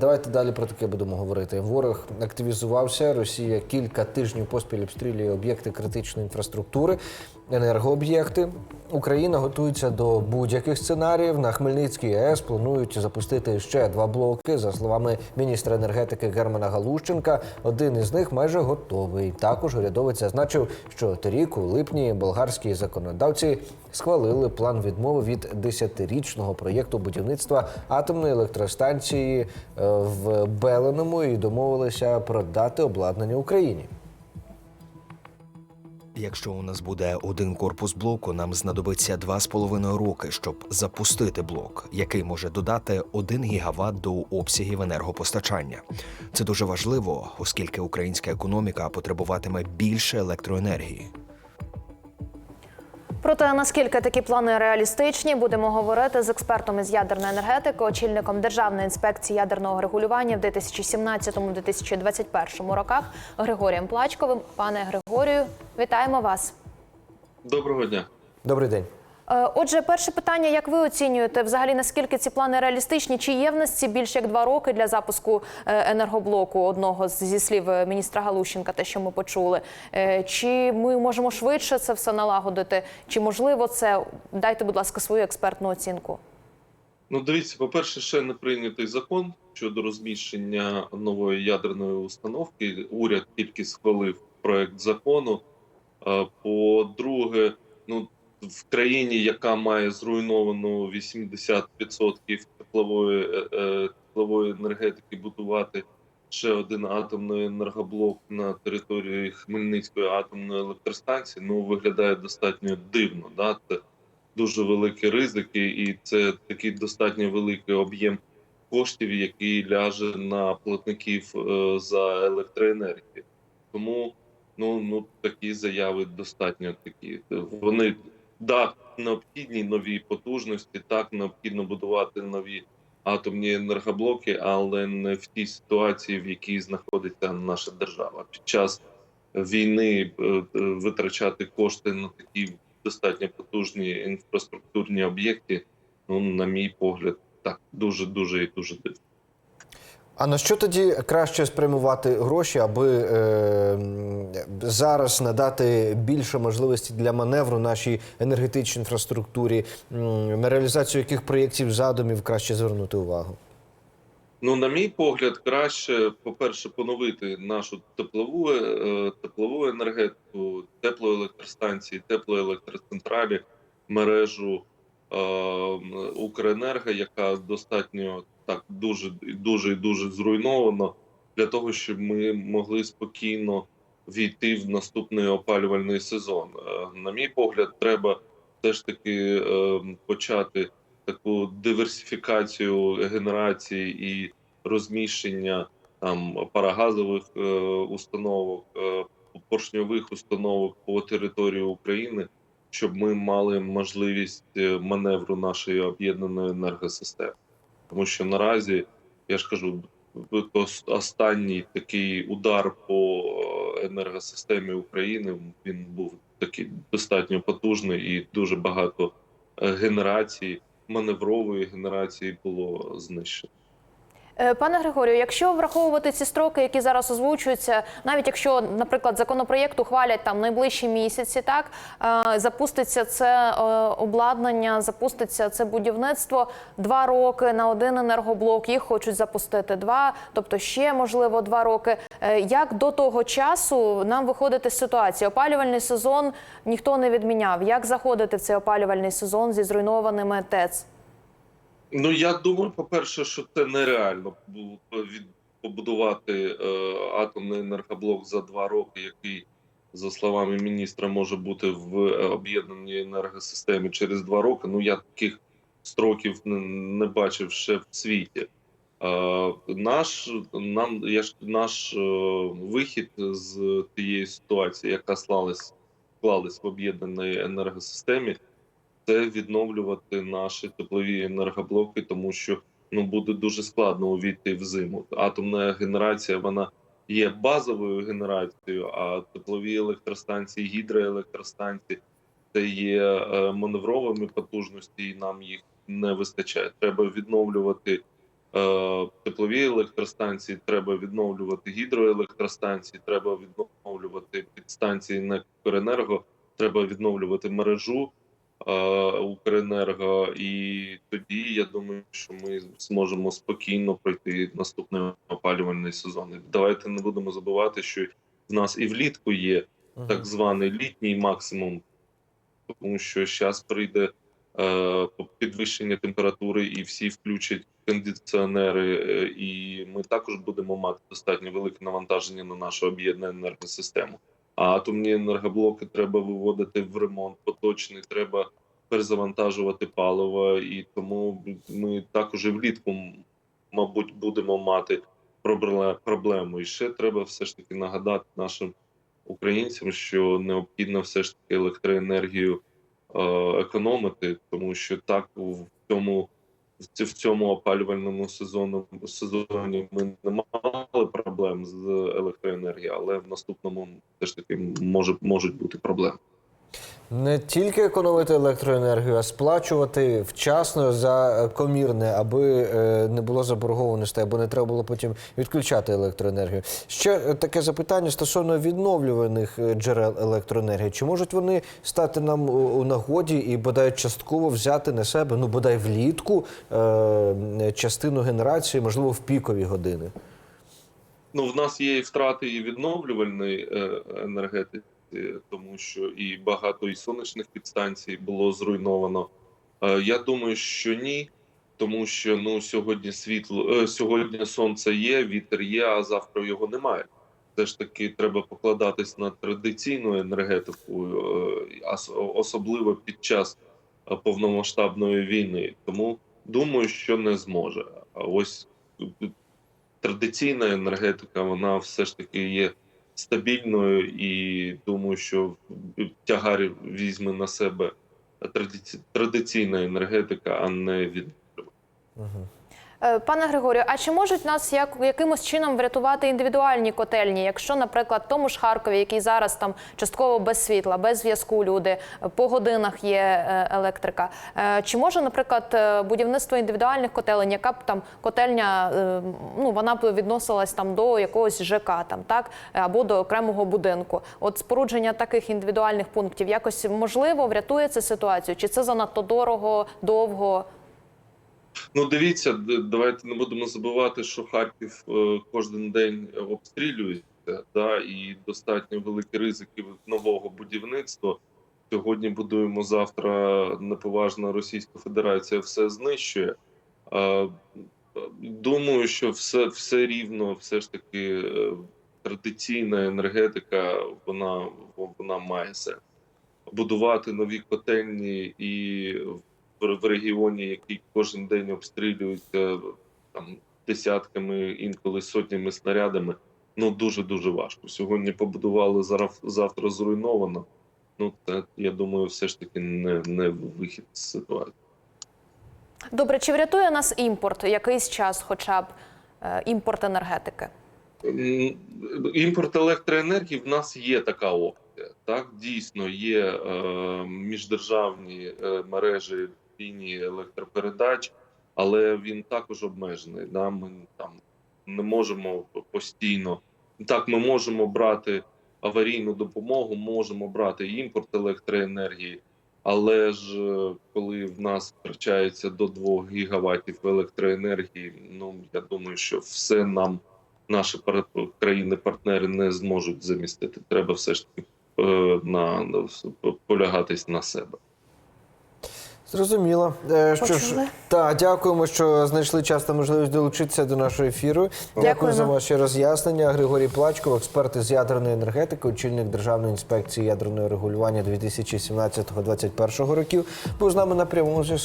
Давайте далі про таке будемо говорити. Ворог активізувався. Росія кілька тижнів поспіль обстрілює об'єкти критичної інфраструктури, енергооб'єкти. Україна готується до будь-яких сценаріїв. На Хмельницькій АЕС планують запустити ще два блоки. За словами міністра енергетики Германа Галущенка, один із них майже готовий. Також урядовець зазначив, що торік у липні болгарські законодавці схвалили план відмови від 10-річного проєкту будівництва атомної електростанції е, в Беленому і домовилися продати обладнання Україні. Якщо у нас буде один корпус блоку, нам знадобиться два з половиною роки, щоб запустити блок, який може додати 1 гігават до обсягів енергопостачання. Це дуже важливо, оскільки українська економіка потребуватиме більше електроенергії. Про те, наскільки такі плани реалістичні, будемо говорити з експертом із ядерної енергетики, очільником Державної інспекції ядерного регулювання в 2017-2021 роках Григорієм Плачковим. Пане Григорію, вітаємо вас. Доброго дня. Добрий день. Е, Отже, перше питання: як ви оцінюєте взагалі наскільки ці плани реалістичні? Чи є в нас ці більше як два роки для запуску е, енергоблоку одного зі слів е, міністра Галущенка, те, що ми почули? Чи ми можемо швидше це все налагодити? Чи можливо це? Дайте, будь ласка, свою експертну оцінку. Ну, дивіться, по-перше, ще не прийнятий закон щодо розміщення нової ядерної установки. Уряд тільки схвалив проект закону. Е, По-друге, ну в країні, яка має зруйновану 80% теплової, е, е, теплової енергетики, будувати ще один атомний енергоблок на території Хмельницької атомної електростанції, ну виглядає достатньо дивно. Да? Це дуже великі ризики, і це такий достатньо великий об'єм коштів, який ляже на платників е, за електроенергію. Тому ну, ну такі заяви достатньо такі. Вони да, необхідні нові потужності, так необхідно будувати нові атомні енергоблоки, але не в тій ситуації, в якій знаходиться наша держава. Під час війни е, е, витрачати кошти на такі достатньо потужні інфраструктурні об'єкти, ну, на мій погляд, так дуже дуже і дуже дивно. А на що тоді краще спрямувати гроші, аби е, зараз надати більше можливості для маневру нашій енергетичній інфраструктурі, на реалізацію яких проєктів задумів краще звернути увагу? Ну, на мій погляд, краще, по-перше, поновити нашу теплову, е, теплову енергетику, теплоелектростанції, теплоелектроцентралі, мережу Укренерго, яка достатньо так дуже дуже дуже зруйнована, для того, щоб ми могли спокійно війти в наступний опалювальний сезон. Е, на мій погляд, треба все ж таки е, почати таку диверсифікацію генерації і розміщення там парагазових е, установок, е, поршньових установок по території України, щоб ми мали можливість е, маневру нашої об'єднаної енергосистеми. Тому що наразі я ж кажу, останній такий удар по е, енергосистемі України він був такий достатньо потужний і дуже багато е, генерацій маневрової генерації було знищено. Е, Пане Григорію, якщо враховувати ці строки, які зараз озвучуються, навіть якщо, наприклад, законопроєкт ухвалять там найближчі місяці, так е, запуститься це е, обладнання, запуститься це будівництво два роки на один енергоблок. Їх хочуть запустити два, тобто ще можливо два роки. Як до того часу нам виходити з ситуації? Опалювальний сезон ніхто не відміняв. Як заходити в цей опалювальний сезон зі зруйнованими ТЕЦ? Ну я думаю, по-перше, що це нереально побудувати е, атомний енергоблок за два роки, який, за словами міністра, може бути в е, об'єднаній енергосистемі через два роки. Ну я таких строків не, бачив ще в світі. Наш нам я ж наш е, вихід з тієї ситуації, яка склалась, склалась в об'єднаній енергосистемі, це відновлювати наші теплові енергоблоки, тому що ну буде дуже складно увійти в зиму. Атомна генерація вона є базовою генерацією, а теплові електростанції, гідроелектростанції це є е, маневровими потужності, і нам їх не вистачає. Треба відновлювати е, теплові електростанції, треба відновлювати гідроелектростанції, треба відновлювати підстанції на Укренерго, треба відновлювати мережу Укренерго. І тоді я думаю, що ми зможемо спокійно пройти наступний опалювальний сезон. Давайте не будемо забувати, що в нас і влітку є так званий літній максимум, тому що зараз прийде е, підвищення температури, і всі включать кондиціонери, е, і ми також будемо мати достатньо велике навантаження на нашу об'єднану енергосистему. А атомні енергоблоки треба виводити в ремонт поточний, треба перезавантажувати паливо, і тому ми також і влітку, мабуть, будемо мати пробле- проблему. І ще треба все ж таки нагадати нашим українцям, що необхідно все ж таки електроенергію е, економити, тому що так в цьому в цьому опалювальному сезону сезоні ми не мали проблем з електроенергією, але в наступному теж таки може можуть бути проблеми. Не тільки економити електроенергію, а сплачувати вчасно за комірне, аби е, не було заборгованості, або не треба було потім відключати електроенергію. Ще е, таке запитання стосовно відновлюваних е, джерел електроенергії. Чи можуть вони стати нам у- нагоді і бодай частково взяти на себе, ну бодай влітку, частину генерації, можливо, в пікові години? Ну, в нас є і втрати і відновлювальної енергетики, тому що і багато і сонячних підстанцій було зруйновано. Е, я думаю, що ні, тому що ну сьогодні світло е, сьогодні сонце є, вітер є, а завтра його немає. Все ж таки треба покладатись на традиційну енергетику, е, особливо під час е, повномасштабної війни. Тому думаю, що не зможе. А ось е, традиційна енергетика, вона все ж таки є стабільною, і думаю, що тягар візьме на себе традиці- традиційна енергетика, а не від Е, Пане Григорію, а чи можуть нас як якимось чином врятувати індивідуальні котельні? Якщо, наприклад, тому ж Харкові, який зараз там частково без світла, без зв'язку люди, е, по годинах є е, електрика. е, Чи може, наприклад, е, будівництво індивідуальних котелень, яка б там котельня, е, ну вона б відносилась там до якогось ЖК, там так або до окремого будинку? От спорудження таких індивідуальних пунктів якось можливо врятує це ситуацію? Чи це занадто дорого, довго? Ну, дивіться, давайте не будемо забувати, що Харків е, кожен день обстрілюється, да, і достатньо великі ризики нового будівництва. Сьогодні будуємо завтра. Неповажна Російська Федерація все знищує. Думаю, що все, все рівно, все ж таки, е, традиційна енергетика, вона, вона має сенс. Будувати нові котельні і в регіоні, який кожен день обстрілюється там десятками, інколи сотнями снарядами. Ну дуже дуже важко. Сьогодні побудували зараз завтра зруйновано. Ну це я думаю, все ж таки не, не вихід з ситуації. Добре, чи врятує нас імпорт якийсь час, хоча б е, імпорт енергетики? Імпорт електроенергії в нас є така опція. Так, дійсно є е, міждержавні е, мережі лінії електропередач, але він також обмежений. Да? Ми там не можемо постійно. Так, ми можемо брати аварійну допомогу, можемо брати імпорт електроенергії, але ж е, коли в нас втрачається до 2 гігаватів електроенергії, ну я думаю, що все нам наші пар- країни-партнери не зможуть замістити. Треба все ж таки е, на, на полягатись на себе. Зрозуміло. Е, Що ж, Почули? та дякуємо, що знайшли час та можливість долучитися до нашого ефіру. Дякую Дякуємо. за ваші роз'яснення. Григорій Плачков, експерт із ядерної енергетики, очільник Державної інспекції ядерного регулювання 2017-2021 років, був з нами на прямому зв'язку.